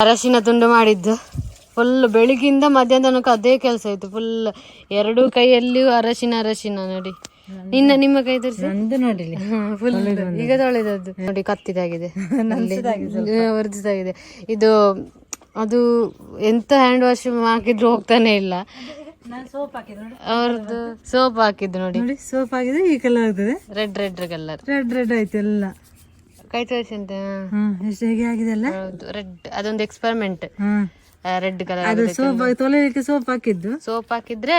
ಅರಶಿನ ತುಂಡು ಮಾಡಿದ್ದು. ಫುಲ್ ಬೆಳಿಗ್ಗಿಂದ ಮಧ್ಯಾಹ್ನ ತನಕ ಅದೇ ಕೆಲಸ ಆಯ್ತು ಫುಲ್ ಎರಡು ಕೈಯಲ್ಲಿಯೂ ಅರಶಿನ ಅರಶಿನ ನೋಡಿ. ನಿನ್ನ ನಿಮ್ಮ ಕೈ ತೋರಿಸಿ. ನಂದು ನೋಡಿಲಿ ಫುಲ್ ಈಗ ತೊಳೆದದ್ದು. ನೋಡಿ ಕತ್ತಿದಾಗಿದೆ. ವರ್ದಿದಾಗಿದೆ ಇದು ಅದು ಎಂತ ಹ್ಯಾಂಡ್ ವಾಶ್ ಹಾಕಿದ್ರು ಹೋಗ್ತಾನೆ ಇಲ್ಲ. ನೋಡಿ. ಅವ್ರದ್ದು ಸೋಪ್ ಹಾಕಿದ್ದು ನೋಡಿ. ನೋಡಿ ಸೋಪ್ ಹಾಕಿದ್ರೆ ಈ ಕಲರ್ ಆಗ್ತದೆ. Red red colour red red ಆಯ್ತು ಎಲ್ಲ. ಕೈ ತೋರಿಸಿ ಅಂತ. ಹ್ಮ್ ಎಷ್ಟು ಹೇಗೆ ಆಗಿದೆ ಅಲ್ಲ? ಹೌದು ರೆಡ್ ಅದೊಂದು ಎಕ್ಸ್ಪರಿಮೆಂಟ್ ಹ್ಮ್. ರೆಡ್ ಕಲರ್ ಅದು ಸೋಪ್ ತೊಳೆಯಲಿಕ್ಕೆ ಸೋಪ್ ಹಾಕಿದ್ದು? ಸೋಪ್ ಹಾಕಿದ್ರೆ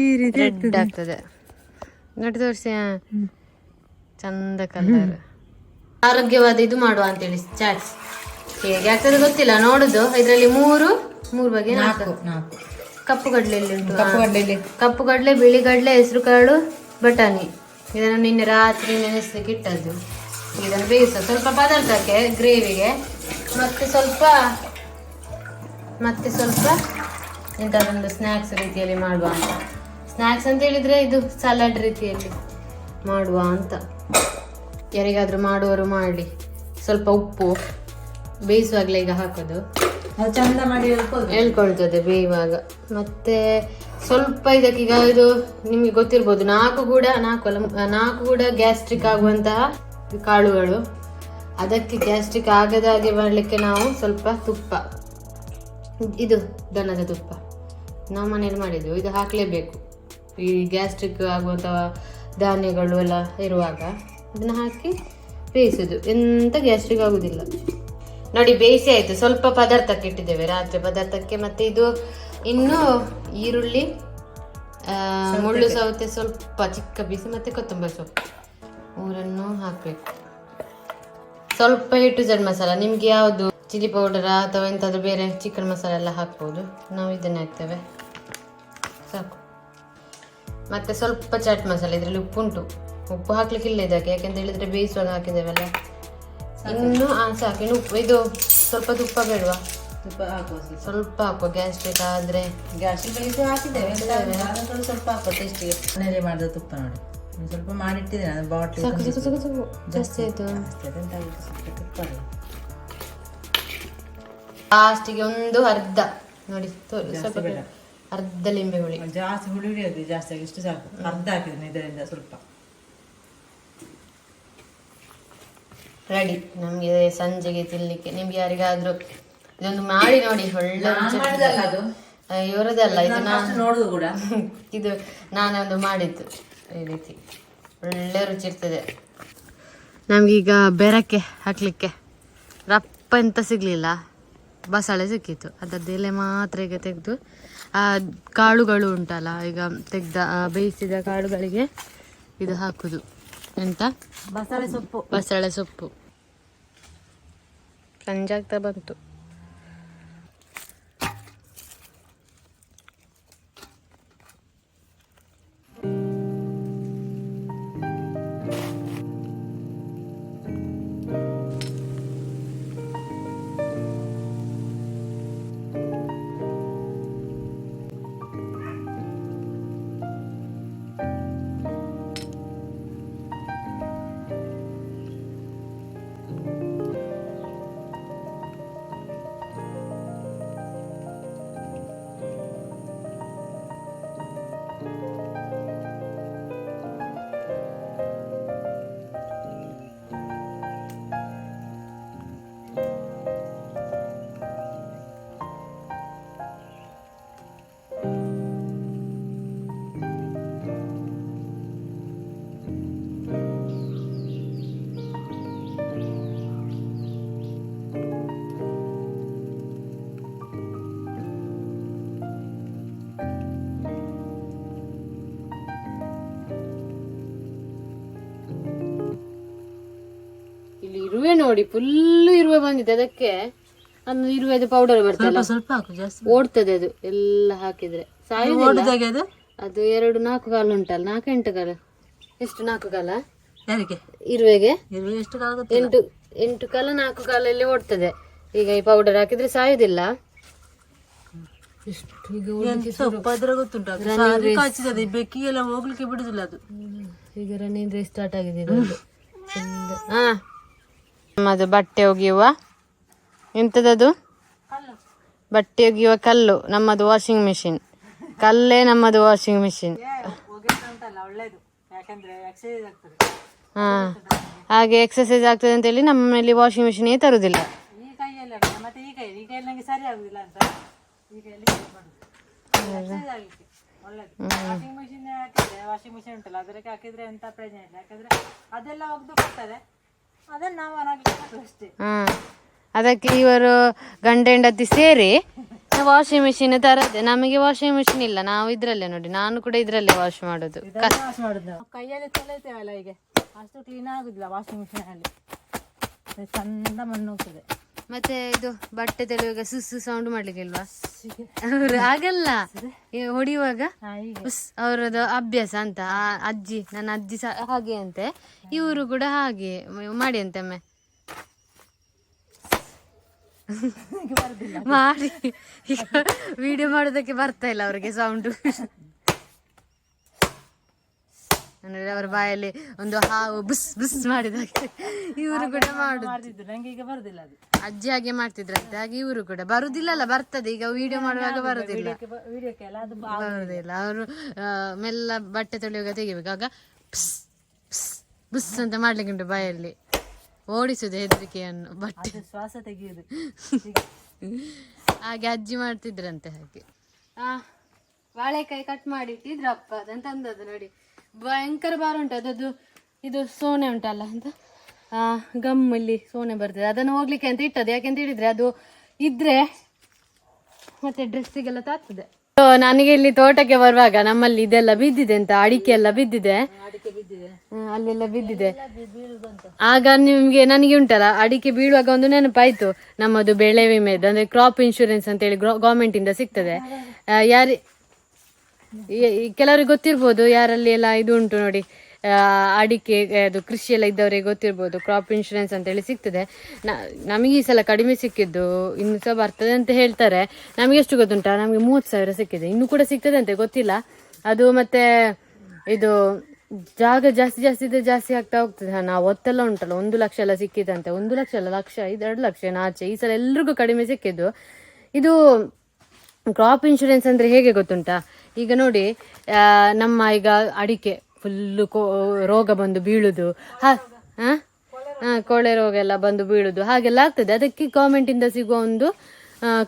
ಈ ರೀತಿ ರೆಡ್ ಆಗ್ತದೆ. ನೋಡಿ ತೋರಿಸಿ ಚಂದ ಕಲರ್ ಆರೋಗ್ಯವಾದ ಇದು ಮಾಡುವ ಅಂತೇಳಿ ಚಾಟ್ಸ್. ಹೇಗೆ ಆಗ್ತದೆ ಗೊತ್ತಿಲ್ಲ ನೋಡುದು. ಇದರಲ್ಲಿ ಮೂರು ಮೂರು ಬಗೆ ನಾಲ್ಕು. ನಾಲ್ಕು ಕಪ್ಪು ಕಡ್ಲೆ ಇಲ್ಲಿ ಉಂಟು? ಕಪ್ಪು ಕಡ್ಲೆ ಕಪ್ಪು ಕಡಲೆ ಬಿಳಿ ಗಡ್ಲೆ ಹೆಸರು ಕಾಳು ಬಟಾಣಿ. ಇದನ್ನು ನಿನ್ನೆ ರಾತ್ರಿ ನೆನೆಸಲಿಕ್ಕೆ ಇಟ್ಟದ್ದು. ಇದನ್ನು ಬೇಯಿಸ. ಸ್ವಲ್ಪ ಪದಾರ್ಥಕ್ಕೆ ಗ್ರೇವಿಗೆ ಮತ್ತೆ ಸ್ವಲ್ಪ ಮತ್ತೆ ಸ್ವಲ್ಪ ಇಂಥದ್ದೊಂದು ಸ್ನ್ಯಾಕ್ಸ್ ರೀತಿಯಲ್ಲಿ ಮಾಡುವ ಅಂತ. ಸ್ನ್ಯಾಕ್ಸ್ ಅಂತ ಹೇಳಿದ್ರೆ ಇದು ಸಲಾಡ್ ರೀತಿಯಲ್ಲಿ ಮಾಡುವ ಅಂತ. ಯಾರಿಗಾದರೂ ಮಾಡುವವರು ಮಾಡಿ ಸ್ವಲ್ಪ ಉಪ್ಪು ಬೇಯಿಸುವಾಗಲೇ ಈಗ ಹಾಕೋದು. ಅದು ಚಂದ ಮಾಡಿ ಹೇಳ್ಕೊಳ್ತದೆ ಬೇಯುವಾಗ. ಮತ್ತೆ ಸ್ವಲ್ಪ ಇದಕ್ಕೀಗ ಇದು ನಿಮಗೆ ಗೊತ್ತಿರ್ಬೋದು ನಾಲ್ಕು ಕೂಡ ನಾಲ್ಕು ಅಲ್ಲ ನಾಲ್ಕು ಕೂಡ ಗ್ಯಾಸ್ಟ್ರಿಕ್ ಆಗುವಂತಹ ಕಾಳುಗಳು. ಅದಕ್ಕೆ ಗ್ಯಾಸ್ಟ್ರಿಕ್ ಆಗದ ಹಾಗೆ ಮಾಡಲಿಕ್ಕೆ ನಾವು ಸ್ವಲ್ಪ ತುಪ್ಪ. ಇದು ದನದ ತುಪ್ಪ. ನಾವು ಮನೇಲಿ ಮಾಡಿದ್ದು ಇದು ಹಾಕಲೇಬೇಕು. ಈ ಗ್ಯಾಸ್ಟ್ರಿಕ್ ಆಗುವಂಥ ಧಾನ್ಯಗಳು ಎಲ್ಲ ಇರುವಾಗ ಇದನ್ನು ಹಾಕಿ ಬೇಯಿಸೋದು. ಎಂಥ ಗ್ಯಾಸ್ಟ್ರಿಕ್ ಆಗೋದಿಲ್ಲ. ನೋಡಿ, ಬೇಯಿಸಿ ಆಯಿತು. ಸ್ವಲ್ಪ ಪದಾರ್ಥಕ್ಕೆ ಇಟ್ಟಿದ್ದೇವೆ ರಾತ್ರಿ ಪದಾರ್ಥಕ್ಕೆ. ಮತ್ತು ಇದು ಇನ್ನೂ ಈರುಳ್ಳಿ ಮುಳ್ಳು ಸೌತೆ ಸ್ವಲ್ಪ ಚಿಕ್ಕ ಬೀಸಿ ಮತ್ತು ಕೊತ್ತಂಬರಿ ಸೊಪ್ಪು. ಮೂರನ್ನು ಹಾಕಬೇಕು. ಸ್ವಲ್ಪ ಹಿಟ್ಟು ಜಡ್ ಮಸಾಲ ನಿಮ್ಗೆ ಯಾವುದು ಚಿಲ್ಲಿ ಪೌಡರ್ ಅಥವಾ ಎಂತಾದ್ರೂ ಬೇರೆ ಚಿಕನ್ ಮಸಾಲೆ ಎಲ್ಲ ಹಾಕ್ಬೋದು. ನಾವು ಇದನ್ನ ಹಾಕ್ತೇವೆ. ಸಾಕು. ಮತ್ತೆ ಸ್ವಲ್ಪ ಚಾಟ್ ಮಸಾಲೆ ಇದರಲ್ಲಿ ಉಪ್ಪು ಉಂಟು ಉಪ್ಪು ಹಾಕ್ಲಿಕ್ಕಿಲ್ಲ ಇದಕ್ಕೆ ಯಾಕೆಂತ ಹೇಳಿದ್ರೆ ಬೇಯಿಸುವಾಗ ಹಾಕಿದ್ದೇವಲ್ಲ. ಇನ್ನು ಆ, ಸಾಕು. ಇನ್ನು ಉಪ್ಪು ಇದು ಸ್ವಲ್ಪ ತುಪ್ಪ ಬೇಡವಾ? ತುಪ್ಪ ಹಾಕುವ ಸ್ವಲ್ಪ ಹಾಕುವ ಗ್ಯಾಸ್ಟ್ರಿಕ್ ಆದ್ರೆ ಗ್ಯಾಸ್ಟ್ರಿಕ್ ಹಾಕಿದ್ದೇವೆ. ಸ್ವಲ್ಪ ಹಾಕುವ ಟೇಸ್ಟಿಗೆ ಮನೇಲಿ ಮಾಡಿದ ತುಪ್ಪ ನೋಡಿ. ಸ್ವಲ್ಪ ಮಾಡಿಟ್ಟಿದ್ದೇನೆ ಅದು ಬಾಟ್ಲಿ ಸಾಕು ಸಾಕು ಸಾಕು ಸಾಕು. ಜಾಸ್ತಿ ಆಯ್ತು. ಲಾಸ್ಟಿಗೆ ಒಂದು ಅರ್ಧ. ನೋಡಿ ಸ್ವಲ್ಪ ಅರ್ಧ ಲಿಂಬೆ ಹುಳಿ. ಜಾಸ್ತಿ ಹುಳಿ ಹುಳಿ ಜಾಸ್ತಿ ಆಗಿ ಇಷ್ಟು ಸಾಕು. ಅರ್ಧ ಹಾಕಿದ್ದೀನಿ ಇದರಿಂದ ಸ್ವಲ್ಪ. ರೆಡಿ ನಮಗೆ ಸಂಜೆಗೆ ತಿನ್ಲಿಕ್ಕೆ. ನಿಮ್ಗೆ ಯಾರಿಗಾದ್ರೂ ಇದೊಂದು ಮಾಡಿ ನೋಡಿ ಒಳ್ಳೆ ಇವರದಲ್ಲ ಇದು ನಾನು ನೋಡುದು ಕೂಡ. ಇದು ನಾನೊಂದು ಮಾಡಿದ್ದು. ಈ ರೀತಿ. ಒಳ್ಳೆ ರುಚಿ ಇರ್ತದೆ. ನಮಗೀಗ ಬೆರಕ್ಕೆ ಹಾಕ್ಲಿಕ್ಕೆ. ರಪ್ಪ ಎಂತ ಸಿಗ್ಲಿಲ್ಲ. ಬಸಳೆ ಸಿಕ್ಕಿತ್ತು. ಅದರದ್ದು ಎಲೆ ಮಾತ್ರ ಈಗ ತೆಗೆದು ಆ ಕಾಳುಗಳು ಉಂಟಲ್ಲ ಈಗ ತೆಗ್ದ ಬೇಯಿಸಿದ ಕಾಳುಗಳಿಗೆ ಇದು ಹಾಕುದು. ಎಂತ? ಬಸಳೆ ಸೊಪ್ಪು. ಬಸಳೆ ಸೊಪ್ಪು. ಸಂಜಾಗ್ತಾ ಬಂತು. ನೋಡಿ ಫುಲ್ ಇರುವೆ ಬಂದಿದೆ. ಅದಕ್ಕೆ ಅದು ಇರುವೆ ಪೌಡರ್ ಬರ್ತದೆ ಸ್ವಲ್ಪ ಹಾಕು ಜಾಸ್ತಿ ಓಡ್ತದೆ ಅದು. ಎಲ್ಲ ಹಾಕಿದ್ರೆ. ಅದು? ಅದು ಎರಡು ನಾಲ್ಕು ಕಾಲು ಉಂಟಲ್ಲ ನಾಲ್ಕು ಎಂಟು ಕಾಲ. ಎಷ್ಟು ನಾಲ್ಕು ಕಾಲ? ಯಾರಿಗೆ? ಇರುವೆಗೆ? ಇರುವೆ ಎಷ್ಟು ಕಾಲ ಗೊತ್ತಿಲ್ಲ ಎಂಟು ಎಂಟು ಕಾಲ ನಾಲ್ಕು ಕಾಲಲ್ಲಿ ಓಡ್ತದೆ. ಈಗ ಈ ಪೌಡರ್ ಹಾಕಿದ್ರೆ ಸಾಯುದಿಲ್ಲ ಎಷ್ಟು ಈಗ ಎಂತ ಸೊಪ್ಪು ಅದ್ರ ಗೊತ್ತುಂಟು ಅದು ಸಾರಿ ಕಾಯ್ತದೆ ಈ ಬೆಕ್ಕಿಗೆಲ್ಲ ಹೋಗ್ಲಿಕ್ಕೆ ಬಿಡುದಿಲ್ಲ ಅದು. ಈಗ ರನ್ನಿಂಗ್ ರೇಸ್ ಸ್ಟಾರ್ಟ್ ಆಗಿದೆ ಹಾ ನಮ್ಮದು ಬಟ್ಟೆ ಒಗೆಯುವ. ಎಂತದದು? ಬಟ್ಟೆ ಒಗೆಯುವ ಕಲ್ಲು ನಮ್ಮದು ವಾಷಿಂಗ್ ಮಿಷಿನ್ ಕಲ್ಲೇ ನಮ್ಮದು ವಾಷಿಂಗ್ ಮಿಷಿನ್ ಹಾ ಹಾಗೆ ಎಕ್ಸಸೈಸ್ ಆಗ್ತದೆ ಅಂತೇಳಿ ನಮ್ಮಲ್ಲಿ ವಾಷಿಂಗ್ ಮಿಷಿನೇ ತರುವುದಿಲ್ಲ ವಾಷಿಂಗ್ ಮಿಷಿನ್ ವಾಷಿಂಗ್ ಮಿಷಿನ್ ಉಂಟಲ್ಲ ಅದಕ್ಕೆ ಹಾಕಿದ್ರೆ ಎಂತ ಪ್ರಯೋಜನ ಇಲ್ಲ. ಯಾಕಂದ್ರೆ ಅದೆಲ್ಲ ಒಗ್ದು ಕೊಡ್ತದೆ ಹಾ ಅದಕ್ಕೆ ಇವರು ಗಂಡ ಹೆಂಡತಿ ಸೇರಿ ವಾಷಿಂಗ್ ಮಿಷಿನ್ ತರದೆ. ನಮಗೆ ವಾಷಿಂಗ್ ಮಿಷಿನ್ ಇಲ್ಲ. ನಾವು ಇದ್ರಲ್ಲೇ ನೋಡಿ. ನಾನು ಕೂಡ ಇದ್ರಲ್ಲೇ ವಾಶ್ ಮಾಡೋದು. ಕೈಯಲ್ಲಿ ತೊಳೆತೇವಲ್ಲ ಈಗ ಅಷ್ಟು ಕ್ಲೀನ್ ಆಗುದಿಲ್ಲ ವಾಷಿಂಗ್ ಮಿಷಿನ್ ಅಲ್ಲಿ. ಚಂದ ಮಣ್ಣು ಹೋಗ್ತದೆ ಮತ್ತೆ ಇದು ಬಟ್ಟೆ ತೆಲುವಾಗ ಸುಸ್ಸು ಸೌಂಡ್ ಮಾಡ್ಲಿಕ್ಕೆ ಇಲ್ವಾ ಅವ್ರು ಆಗಲ್ಲ ಈ ಹೊಡಿಯುವಾಗ ಉಸ್ ಅವರದ್ದು ಅಭ್ಯಾಸ ಅಂತ ಆ ಅಜ್ಜಿ ನನ್ನ ಅಜ್ಜಿ ಸಹ ಹಾಗೆ ಅಂತೆ. ಇವರು ಕೂಡ ಹಾಗೆ ಮಾಡಿ ಮಾಡಿ ಅಂತೆಮ್ಮೆ ಮಾಡಿ. ಈಗ ವಿಡಿಯೋ ಮಾಡೋದಕ್ಕೆ ಬರ್ತಾ ಇಲ್ಲ ಅವರಿಗೆ ಸೌಂಡು ಅಂದ್ರೆ ಅವರ ಬಾಯಲ್ಲಿ ಒಂದು ಹಾವು ಬುಸ್ ಬುಸ್ ಮಾಡಿದಾಗೆ. ಇವರು ಕೂಡ ಮಾಡುದು. ನಂಗೆ ಈಗ ಬರುದಿಲ್ಲ ಅದು. ಅಜ್ಜಿ ಹಾಗೆ ಮಾಡ್ತಿದ್ರಂತೆ ಹಾಗೆ ಇವರು ಕೂಡ. ಬರುದಿಲ್ಲಲ್ಲ ಬರ್ತದೆ. ಈಗ ವಿಡಿಯೋ ಮಾಡುವಾಗ ಬರುದಿಲ್ಲ. ಬರುದಿಲ್ಲ. ಅವರು ಮೆಲ್ಲ ಬಟ್ಟೆ ತೊಳೆಯುವಾಗ ತೆಗಿಬೇಕು. ಆಗ ಪ್ಸ್ ಪ್ಸ್ ಬುಸ್ ಅಂತ ಮಾಡ್ಲಿಕ್ಕೆ ಉಂಟು ಬಾಯಲ್ಲಿ. ಓಡಿಸುದು ಹೆದರಿಕೆಯನ್ನು ಬಟ್ಟೆ. ಶ್ವಾಸ ತೆಗೆಯುದು. ಹಾಗೆ ಅಜ್ಜಿ ಮಾಡ್ತಿದ್ರಂತೆ ಹಾಗೆ. ಆ ಬಾಳೆಕಾಯಿ ಕಟ್ ಮಾಡಿ ಇಟ್ಟಿದ್ರಪ್ಪ ಅದನ್ನು ತಂದದ್ದು ನೋಡಿ. ಭಯಂಕರ ಭಾರ ಉಂಟು. ಅದದ್ದು ಇದು ಸೋನೆ ಉಂಟಲ್ಲ ಅಂತ. ಗಮ್ಮಲ್ಲಿ ಸೋನೆ ಬರ್ತದೆ. ಅದನ್ನು ಹೋಗ್ಲಿಕ್ಕೆ ಅಂತ ಇಟ್ಟದ್ದು. ಯಾಕೆಂತ ಹೇಳಿದ್ರೆ ಅದು ಇದ್ರೆ ಮತ್ತೆ ಡ್ರೆಸ್ಸಿಗೆಲ್ಲ ತಾಗ್ತದೆ. ನನಗೆ ಇಲ್ಲಿ ತೋಟಕ್ಕೆ ಬರುವಾಗ ನಮ್ಮಲ್ಲಿ ಇದೆಲ್ಲ ಬಿದ್ದಿದೆ ಅಂತ ಅಡಿಕೆ ಎಲ್ಲ ಬಿದ್ದಿದೆ ಅಲ್ಲೆಲ್ಲ ಬಿದ್ದಿದೆ. ಆಗ ನಿಮ್ಗೆ, ನನಗೆ ಉಂಟಲ್ಲ, ಅಡಿಕೆ ಬೀಳುವಾಗ ಒಂದು ನೆನಪಾಯ್ತು ನಮ್ಮದು ಬೆಳೆ ವಿಮೆದು ಅಂದ್ರೆ ಕ್ರಾಪ್ ಇನ್ಶೂರೆನ್ಸ್ ಅಂತೇಳಿ ಗೌರ್ಮೆಂಟ್ ಇಂದ ಸಿಗ್ತದೆ. ಯಾರು ಕೆಲವರಿಗೆ ಗೊತ್ತಿರ್ಬೋದು ಯಾರಲ್ಲಿ ಎಲ್ಲ ಇದು ಉಂಟು ನೋಡಿ. ಅಡಿಕೆ, ಅದು ಕೃಷಿ ಎಲ್ಲ ಇದ್ದವರಿಗೆ ಗೊತ್ತಿರ್ಬೋದು. ಕ್ರಾಪ್ ಇನ್ಶೂರೆನ್ಸ್ ಅಂತೇಳಿ ಸಿಗ್ತದೆ. ನ- ನಮಗೆ ಈ ಸಲ ಕಡಿಮೆ ಸಿಕ್ಕಿದ್ದು. ಇನ್ನು ಸಹ ಬರ್ತದೆ ಅಂತ ಹೇಳ್ತಾರೆ. ನಮಗೆ ಎಷ್ಟು ಗೊತ್ತುಂಟಾ? ನಮಗೆ ಮೂವತ್ತು ಸಾವಿರ ಸಿಕ್ಕಿದೆ. ಇನ್ನು ಕೂಡ ಸಿಗ್ತದೆ ಅಂತ ಗೊತ್ತಿಲ್ಲ. ಅದು ಮತ್ತೆ ಇದು ಜಾಗ ಜಾಸ್ತಿ ಜಾಸ್ತಿ ಇದ್ರೆ ಜಾಸ್ತಿ ಆಗ್ತಾ ಹೋಗ್ತದೆ. ನಾವು ಒತ್ತೆಲ್ಲ ಉಂಟಲ್ಲ. ಒಂದು ಲಕ್ಷ ಎಲ್ಲ ಸಿಕ್ಕಿದಂತೆ ಒಂದು ಲಕ್ಷ ಅಲ್ಲ, ಲಕ್ಷ ಐದು ಎರಡು ಲಕ್ಷ ಆಚೆ. ಈ ಸಲ ಎಲ್ರಿಗೂ ಕಡಿಮೆ ಸಿಕ್ಕಿದ್ದು. ಇದು ಕ್ರಾಪ್ ಇನ್ಶೂರೆನ್ಸ್ ಅಂದ್ರೆ ಹೇಗೆ ಗೊತ್ತುಂಟಾ? ಈಗ ನೋಡಿ ನಮ್ಮ ಈಗ ಅಡಿಕೆ ಫುಲ್ಲು ಕೋ, ರೋಗ ಬಂದು ಬೀಳುದು. ಹ ಕೊಳೆ ರೋಗ ಎಲ್ಲ ಬಂದು ಬೀಳುದು. ಹಾಗೆಲ್ಲ ಆಗ್ತದೆ. ಅದಕ್ಕೆ ಗೌರ್ಮೆಂಟಿಂದ ಸಿಗುವ ಒಂದು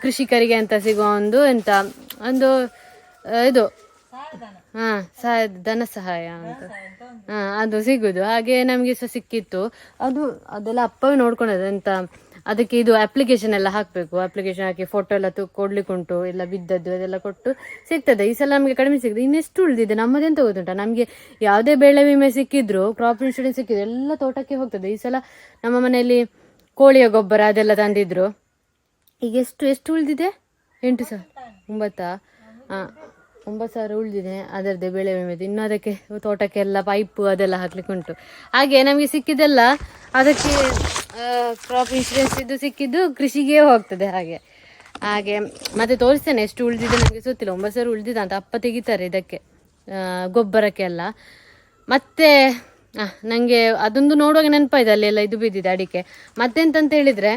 ಕೃಷಿಕರಿಗೆ ಅಂತ ಸಿಗುವ ಒಂದು ಎಂತ, ಒಂದು ಇದು. ಹಾ ಸಹಾಯ ಧನ ಸಹಾಯ ಅಂತ. ಹಾ, ಅದು ಸಿಗುದು. ಹಾಗೆ ನಮಗೆ ಸಹ ಸಿಕ್ಕಿತ್ತು. ಅದು, ಅದೆಲ್ಲ ಅಪ್ಪವೇ ನೋಡ್ಕೊಂಡದ್ದು ಎಂತ ಅದಕ್ಕೆ ಇದು ಅಪ್ಲಿಕೇಶನ್ ಎಲ್ಲ ಹಾಕಬೇಕು. ಅಪ್ಲಿಕೇಶನ್ ಹಾಕಿ ಫೋಟೋ ಎಲ್ಲ ಕೊಡ್ಲಿಕ್ಕೆ ಕೊಡ್ಲಿಕ್ಕುಂಟು ಎಲ್ಲ ಬಿದ್ದದ್ದು, ಅದೆಲ್ಲ ಕೊಟ್ಟು ಸಿಗ್ತದೆ. ಈ ಸಲ ನಮಗೆ ಕಡಿಮೆ ಸಿಗ್ತದೆ. ಇನ್ನೆಷ್ಟು ಉಳಿದಿದೆ? ನಮ್ಮದೆಂತ ಗೊತ್ತುಂಟ? ನಮಗೆ ಯಾವುದೇ ಬೆಳೆ ವಿಮೆ ಸಿಕ್ಕಿದ್ರು ಕ್ರಾಪ್ ಇನ್ಶೂರೆನ್ಸ್ ಸಿಕ್ಕಿದ್ರು ಎಲ್ಲ ತೋಟಕ್ಕೆ ಹೋಗ್ತದೆ. ಈ ಸಲ ನಮ್ಮ ಮನೆಯಲ್ಲಿ ಕೋಳಿಯ ಗೊಬ್ಬರ ಅದೆಲ್ಲ ತಂದಿದ್ರು. ಈಗ ಎಷ್ಟು ಎಷ್ಟು ಉಳಿದಿದೆ? ಎಂಟು ಸಾವಿರ. ಒಂಬತ್ತಾ? ಹಾಂ ಒಂಬತ್ತು ಸಾವಿರ ಉಳಿದಿದೆ ಅದರದ್ದೇ ಬೆಳೆ ವಿಮೆದು. ಇನ್ನು ಅದಕ್ಕೆ ತೋಟಕ್ಕೆಲ್ಲ ಪೈಪು ಅದೆಲ್ಲ ಹಾಕ್ಲಿಕ್ಕೆ ಉಂಟು ಹಾಗೆ ನಮಗೆ ಸಿಕ್ಕಿದ್ದೆಲ್ಲ ಅದಕ್ಕೆ ಕ್ರಾಪ್ ಇನ್ಶೂರೆನ್ಸ್ ಇದು ಸಿಕ್ಕಿದ್ದು ಕೃಷಿಗೆ ಹೋಗ್ತದೆ ಹಾಗೆ. ಹಾಗೆ ಮತ್ತೆ ತೋರಿಸ್ತೇನೆ ಎಷ್ಟು ಉಳಿದಿದೆ ನನಗೆ ಗೊತ್ತಿಲ್ಲ. ಒಂಬತ್ತು ಸಾವಿರ ಉಳಿದಿದೆ ಅಂತ ಅಪ್ಪ ತೆಗಿತಾರೆ ಇದಕ್ಕೆ. ಗೊಬ್ಬರಕ್ಕೆಲ್ಲ ಮತ್ತೆ ನನಗೆ ಅದೊಂದು ನೋಡುವಾಗ ನೆನಪಾಯ್ತು ಅಲ್ಲೆಲ್ಲ ಇದು ಬಿದ್ದಿದೆ ಅಡಿಕೆ. ಮತ್ತೆಂತಂತ ಹೇಳಿದ್ರೆ,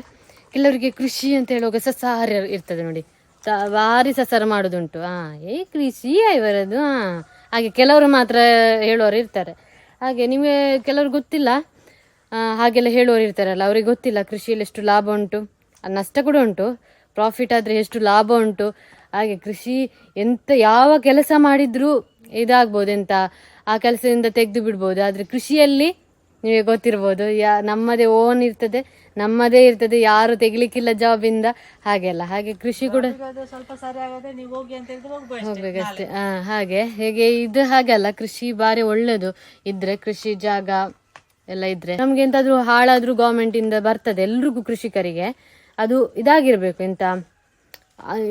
ಕೆಲವರಿಗೆ ಕೃಷಿ ಅಂತ ಹೇಳುವಾಗ ಸಸಾರ ಇರ್ತದೆ ನೋಡಿ. ಭಾರಿ ಸಸಾರ ಮಾಡೋದುಂಟು. ಹಾ ಏ, ಕೃಷಿ ಇವರದು. ಹಾ ಹಾಗೆ ಕೆಲವರು ಮಾತ್ರ ಹೇಳೋರು ಇರ್ತಾರೆ. ಹಾಗೆ ನಿಮಗೆ ಕೆಲವರು ಗೊತ್ತಿಲ್ಲ? ಹಾಗೆಲ್ಲ ಹೇಳೋರು ಇರ್ತಾರಲ್ಲ ಅವ್ರಿಗೆ ಗೊತ್ತಿಲ್ಲ ಕೃಷಿಯಲ್ಲಿ ಎಷ್ಟು ಲಾಭ ಉಂಟು ನಷ್ಟ ಕೂಡ ಉಂಟು ಪ್ರಾಫಿಟ್ ಆದರೆ ಎಷ್ಟು ಲಾಭ ಉಂಟು ಹಾಗೆ ಕೃಷಿ ಎಂತ ಯಾವ ಕೆಲಸ ಮಾಡಿದರೂ ಇದಾಗ್ಬೋದು ಎಂತ ಆ ಕೆಲಸದಿಂದ ತೆಗೆದು ಬಿಡ್ಬೋದು ಆದರೆ ಕೃಷಿಯಲ್ಲಿ ನಿಮಗೆ ಗೊತ್ತಿರ್ಬೋದು ಯಾ ನಮ್ಮದೇ ಓನ್ ಇರ್ತದೆ ನಮ್ಮದೇ ಇರ್ತದೆ ಯಾರು ತೆಗಿಲಿಕ್ಕಿಲ್ಲ ಜಾಬಿಂದ ಹಾಗೆಲ್ಲ ಹಾಗೆ ಕೃಷಿ ಕೂಡ ಸ್ವಲ್ಪ ಹೋಗಿ ಹೋಗ್ಬೇಕಷ್ಟೇ. ಹಾ ಹಾಗೆ ಹೇಗೆ ಇದು ಹಾಗಲ್ಲ ಕೃಷಿ ಬಾರಿ ಒಳ್ಳೇದು ಇದ್ರೆ ಕೃಷಿ ಜಾಗ ಎಲ್ಲ ಇದ್ರೆ. ನಮ್ಗೆ ಎಂತಾದ್ರೂ ಹಾಳಾದ್ರೂ ಗೌರ್ಮೆಂಟ್ ಇಂದ ಬರ್ತದೆ ಎಲ್ರಿಗೂ ಕೃಷಿಕರಿಗೆ. ಅದು ಇದಾಗಿರ್ಬೇಕು ಎಂತ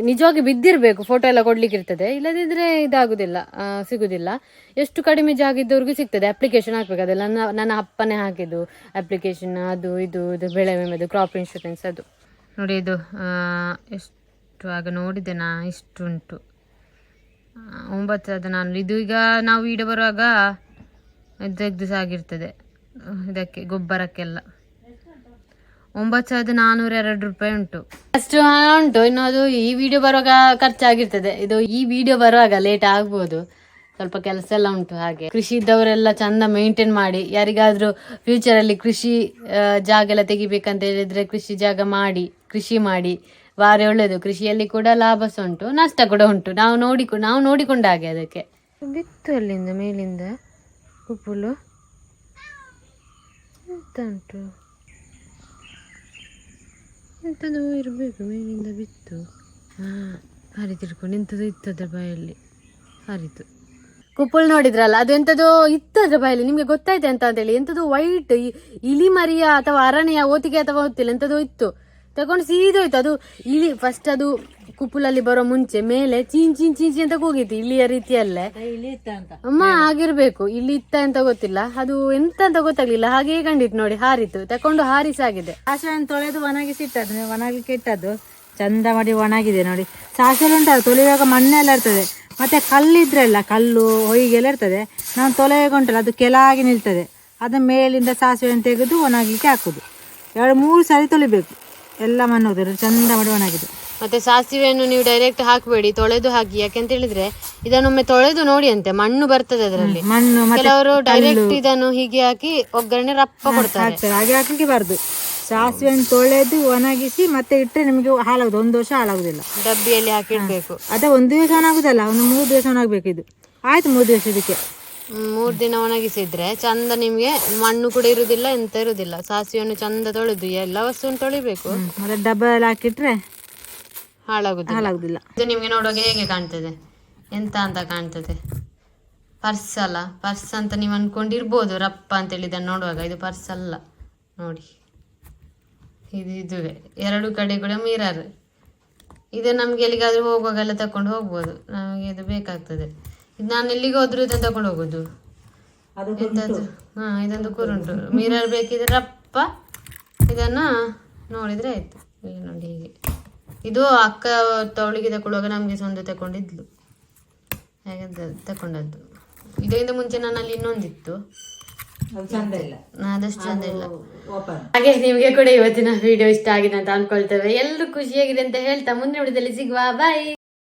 ನಿಜವಾಗಿ ಬಿದ್ದಿರ್ಬೇಕು ಫೋಟೋ ಎಲ್ಲ ಕೊಡ್ಲಿಕ್ಕೆ ಇರ್ತದೆ ಇಲ್ಲದಿದ್ರೆ ಇದಾಗುದಿಲ್ಲ ಸಿಗುದಿಲ್ಲ. ಎಷ್ಟು ಕಡಿಮೆ ಜಾಗ ಇದ್ದವ್ರಿಗೂ ಸಿಗ್ತದೆ. ಅಪ್ಲಿಕೇಶನ್ ಹಾಕ್ಬೇಕು. ಅದೆಲ್ಲ ನನ್ನ ಅಪ್ಪನೇ ಹಾಕಿದ್ದು. ಅಪ್ಲಿಕೇಶನ್ ಅದು, ಇದು ಇದು, ಬೆಳೆ ವಿಮೆದು ಕ್ರಾಪ್ ಇನ್ಶೂರೆನ್ಸ್ ಅದು. ನೋಡಿ ಇದು ಎಷ್ಟು ಆಗ ನೋಡಿದೆ ನಾ ಇಷ್ಟು ಉಂಟು ಒಂಬತ್ತು ಅದು ನಾನು, ಇದು ಈಗ ನಾವು ಈಡ ಬರುವಾಗ ತೆಗೆದು ಸಾಗಿರ್ತದೆ. ಇದಕ್ಕೆ ಗೊಬ್ಬರಕ್ಕೆಲ್ಲ. ಒಂಬತ್ತು ಸಾವಿರದ ನಾನೂರ ಎರಡು ರೂಪಾಯಿ ಉಂಟು. ಅಷ್ಟು ಹಣ ಉಂಟು. ಇನ್ನು ಅದು ಈ ವಿಡಿಯೋ ಬರುವಾಗ ಖರ್ಚಾಗಿರ್ತದೆ. ಇದು ಈ ವಿಡಿಯೋ ಬರುವಾಗ ಲೇಟ್ ಆಗ್ಬೋದು. ಸ್ವಲ್ಪ ಕೆಲಸ ಎಲ್ಲ ಉಂಟು ಹಾಗೆ. ಕೃಷಿ ಇದ್ದವರೆಲ್ಲ ಚಂದ ಮೇಂಟೈನ್ ಮಾಡಿ, ಯಾರಿಗಾದ್ರೂ ಫ್ಯೂಚರ್ ಅಲ್ಲಿ ಕೃಷಿ ಜಾಗ ಎಲ್ಲ ತೆಗಿಬೇಕಂತ ಹೇಳಿದ್ರೆ ಕೃಷಿ ಜಾಗ ಮಾಡಿ, ಕೃಷಿ ಮಾಡಿ ಭಾರಿ ಒಳ್ಳೆಯದು ಕೃಷಿಯಲ್ಲಿ ಕೂಡ ಲಾಭ ಸಹ ಉಂಟು, ನಷ್ಟ ಕೂಡ ಉಂಟು. ನಾವು ನೋಡಿಕೊಂಡು ನಾವು ನೋಡಿಕೊಂಡ ಹಾಗೆ ಅದಕ್ಕೆ. ಬಿತ್ತು ಅಲ್ಲಿಂದ, ಮೇಲಿಂದ ಉಪ್ಪುಲು. ಎಂತ ಉಂಟು ಎಂಥದ್ದು ಇರಬೇಕು, ಮೇಲಿಂದ ಬಿತ್ತು. ಹಾಂ, ಹಾರಿ ತಿರ್ಕೊಂಡು ಎಂಥದ್ದು ಇತ್ತು ಅದ್ರ ಬಾಯಲ್ಲಿ. ಹರಿತು. ಕುಪ್ಪಳು ನೋಡಿದ್ರಲ್ಲ, ಅದು ಎಂಥದೋ ಇತ್ತು ಅದ್ರ ಬಾಯಲ್ಲಿ. ನಿಮಗೆ ಗೊತ್ತಾಯ್ತು ಅಂತ ಅಂತೇಳಿ? ಎಂಥದ್ದು ವೈಟ್ ಇಲಿ ಮರಿಯ ಅಥವಾ ಅರಣ್ಯ, ಓತಿಗೆ ಅಥವಾ ಗೊತ್ತಿಲ್ಲ ಎಂಥದೋ ಇತ್ತು. ತಗೊಂಡು ಸೀದೋಯ್ತು. ಅದು ಇಲಿ ಫಸ್ಟ್ ಅದು ಕುಪ್ಪಲಲ್ಲಿ ಬರೋ ಮುಂಚೆ ಮೇಲೆ ಚೀನ್ ಚೀನ್ ಚೀಂಚಿ ಅಂತ ಕೂಗಿತ್ತು. ಇಲ್ಲಿಯ ರೀತಿಯಲ್ಲೇ. ಅಮ್ಮ ಆಗಿರ್ಬೇಕು. ಇಲ್ಲಿ ಇತ್ತ ಅಂತ ಗೊತ್ತಿಲ್ಲ. ಅದು ಎಂತ ಅಂತ ಗೊತ್ತಾಗ್ಲಿಲ್ಲ. ಹಾಗೆ ಕಂಡಿತ್ತು ನೋಡಿ ಹಾರಿತು. ತಕೊಂಡು ಹಾರಿಸಾಗಿದೆ ಸಾಸಿವೆಯನ್ನು ತೊಳೆದು ಒಣಗಿಸಿ ಇಟ್ಟದ್ದು ಒಣಗಲಿಕ್ಕೆ ಇಟ್ಟದ್ದು ಚಂದ ಮಾಡಿ ಒಣಗಿದೆ ನೋಡಿ. ಸಾಸಿವೆ ಉಂಟಲ್ಲ ತೊಳೆಯುವಾಗ ಮಣ್ಣೆಲ್ಲ ಇರ್ತದೆ. ಮತ್ತೆ ಕಲ್ಲಿದ್ರೆಲ್ಲ ಕಲ್ಲು ಹೊಯ್ಗೆಲ್ಲ ಇರ್ತದೆ. ನಾನು ತೊಳೆಯುವಾಗ ಉಂಟಲ್ಲ ಅದು ಕೆಳಗೆ ನಿಲ್ತದೆ. ಅದನ್ನ ಮೇಲಿಂದ ಸಾಸಿವೆಯನ್ನು ತೆಗೆದು ಒಣಗಲಿಕ್ಕೆ ಹಾಕುದು. ಎರಡು ಮೂರು ಸಾರಿ ತೊಳಿಬೇಕು. ಎಲ್ಲ ಮಣ್ಣು ಹೋದ್ರೆ ಚಂದ ಮಾಡಿ ಒಣಗಿದೆ. ಮತ್ತೆ ಸಾಸಿವೆಯನ್ನು ನೀವು ಡೈರೆಕ್ಟ್ ಹಾಕಬೇಡಿ ತೊಳೆದು ಹಾಕಿ. ಯಾಕೆಂತ ಹೇಳಿದ್ರೆ ಇದನ್ನೊಮ್ಮೆ ತೊಳೆದು ನೋಡಿ ಅಂತೆ ಮಣ್ಣು ಬರ್ತದೆ ಅದರಲ್ಲಿ. ಮಣ್ಣು ಮತ್ತೆ ಕೆಲವರು ಡೈರೆಕ್ಟ್ ಇದನ್ನು ಹೀಗೆ ಹಾಕಿ ಒಗ್ಗರಣೆ ರಪ್ಪ ಕೊಡ್ತಾರೆ. ಹಾಕ್ತಾರೆ. ಹಾಗೆ ಹಾಕ್ಲಿಕ್ಕೆ ಬಾರ್ದು. ಸಾಸಿವೆಯನ್ನು ತೊಳೆದು ಒಣಗಿಸಿ ಮತ್ತೆ ಇಟ್ಟರೆ ನಿಮಗೆ ಹಾಳಾಗುದು. ಒಂದು ವರ್ಷ ಹಾಳಾಗುದಿಲ್ಲ. ಡಬ್ಬಿಯಲ್ಲಿ ಹಾಕಿಡ್ಬೇಕು ಅದೇ ಒಂದು ದಿವಸ ಒಣಗುದಲ್ಲ ಒಂದು ಮೂರು ದಿವಸ ಒಣಗಬೇಕು ಇದು. ಆಯ್ತು ಮೂರು ದಿವಸ ಇದಕ್ಕೆ. ಮೂರು ದಿನ ಒಣಗಿಸಿದ್ರೆ ಚಂದ ನಿಮಗೆ ಮಣ್ಣು ಕೂಡ ಇರುವುದಿಲ್ಲ ಎಂತ ಇರುವುದಿಲ್ಲ ಸಾಸಿವೆಯನ್ನು ಚಂದ ತೊಳೆದು ಎಲ್ಲ ವಸ್ತುವನ್ನು ತೊಳಿಬೇಕು. ಮತ್ತೆ ಡಬ್ಬಲ್ಲಿ ಹಾಕಿಟ್ರೆ ಹಾಳಾಗುದಿಲ್ಲ. ಹಾಳಾಗುದಿಲ್ಲ. ಇದು ನಿಮ್ಗೆ ನೋಡುವಾಗ ಹೇಗೆ ಕಾಣ್ತದೆ? ಎಂತ ಅಂತ ಕಾಣ್ತದೆ? ಪರ್ಸ್ ಅಲ್ಲ ಪರ್ಸ್ ಅಂತ ನೀವು ಅನ್ಕೊಂಡಿರ್ಬೋದು ರಪ್ಪ ಅಂತೇಳಿ ಇದನ್ನು ನೋಡುವಾಗ. ಇದು ಪರ್ಸ್ ಅಲ್ಲ ನೋಡಿ. ಇದು ಇದುವೆ. ಎರಡು ಕಡೆ ಕೂಡ ಮಿರರ್. ಇದು ನಮ್ಗೆ ಎಲ್ಲಿಗಾದ್ರೂ ಹೋಗುವಾಗೆಲ್ಲ ತಕೊಂಡು ಹೋಗ್ಬೋದು. ನಮಗೆ ಇದು ಬೇಕಾಗ್ತದೆ. ಇದು ನಾನು ಎಲ್ಲಿಗೆ ಹೋದ್ರು ಇದನ್ನು ತಕೊಂಡು ಹೋಗೋದು. ಎಂತಾದ್ರು ಹಾ ಇದೊಂದು ಕುರುಂಟು. ಮಿರರ್ ಬೇಕಿದ್ರೆ ರಪ್ಪ. ಇದನ್ನ ನೋಡಿದ್ರೆ ಆಯ್ತು. ಇಲ್ಲಿ ನೋಡಿ ಹೀಗೆ. ಇದು ಅಕ್ಕ ತವಳಿಗೆ ತಗೊಳ್ಳುವಾಗ ನಮಗೆ ಒಂದು ತಗೊಂಡಿದ್ಲು ಹಾಗೆ ತಗೊಂಡದ್ದು ತಕೊಂಡದ್ದು ಇದರಿಂದ ಮುಂಚೆ ನನ್ನಲ್ಲಿ ಇನ್ನೊಂದಿತ್ತು. ಚಂದ ಇಲ್ಲ. ಅದಷ್ಟು ಚಂದ ಇಲ್ಲ. ಹಾಗೆ ನಿಮಗೆ ಕೂಡ ಇವತ್ತಿನ ವಿಡಿಯೋ ಇಷ್ಟ ಆಗಿದೆ ಅಂತ ಅನ್ಕೊಳ್ತೇವೆ. ಎಲ್ಲರೂ ಖುಷಿಯಾಗಿದೆ ಅಂತ ಹೇಳ್ತಾ ಮುಂದಿನ ವಿಡಿಯೋದಲ್ಲಿ ಸಿಗುವ. ಬಾಯ್